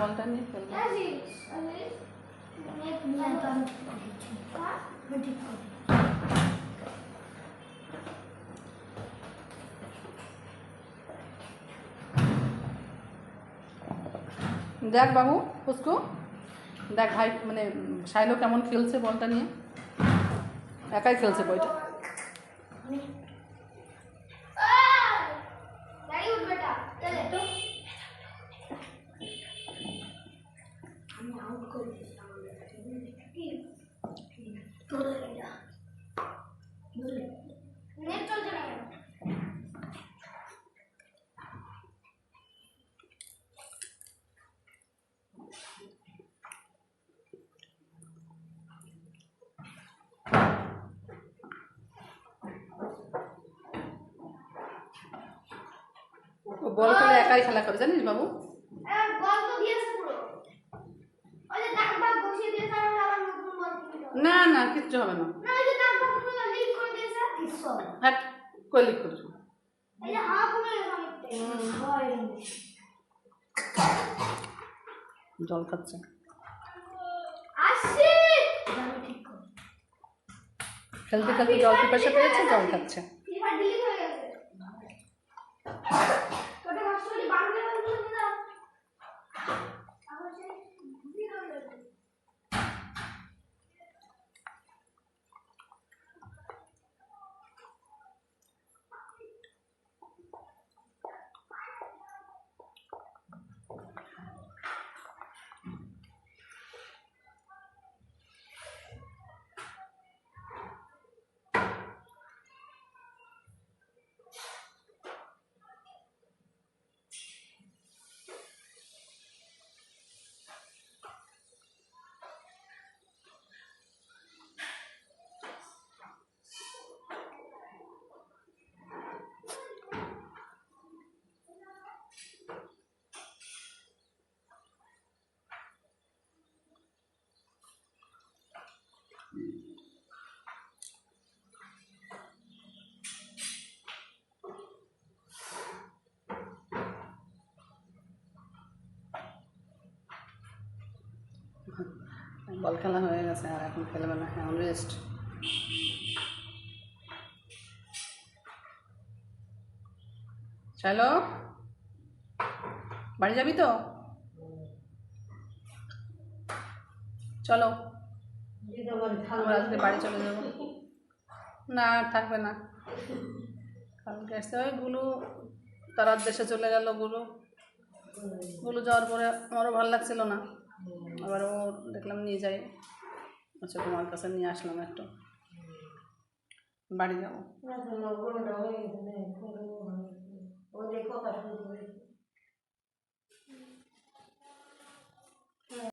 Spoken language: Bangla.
বলটা নিয়ে খেলবে দেখ বাবু পুষ্কু। দেখ ভাই মানে সাইলো কেমন খেলছে বলটা নিয়ে। একাই খেলছে বইটা। বল খেলে একাই খেলা করে জানিস বাবু আর বল তো দিয়েছে পুরো ওই যে দাগ দাগ বসিয়ে দিয়েছে আর আবার নতুন বল কিনে দাও। না না কিচ্ছু হবে না। হ্যাঁ করছ? জল খাচ্ছে। খেলতে খেলতে জল পিপাসা পেয়েছে জল খাচ্ছে ফিফা ডিলিট হয়ে গেছে তোটা ভার্চুয়ালি বাংলা বলতে না আবার সেই ডিলিট হয়ে গেছে বল খেলা হয়ে গেছে আর এখন খেলবে না, এখন রেস্ট চলো বাড়ি যাবি তো? চলো। আমরা আজকে বাড়ি চলে যাব। না থাকবে না। কালকে আসতে ওই গুলু তারার দেশে চলে গেল গুলু গুলু যাওয়ার পরে আমারও ভালো লাগছিল না। আবার ও দেখলাম নিয়ে যাই। আচ্ছা তোমার কাছে নিয়ে আসলাম একটু। বাড়ি যাব।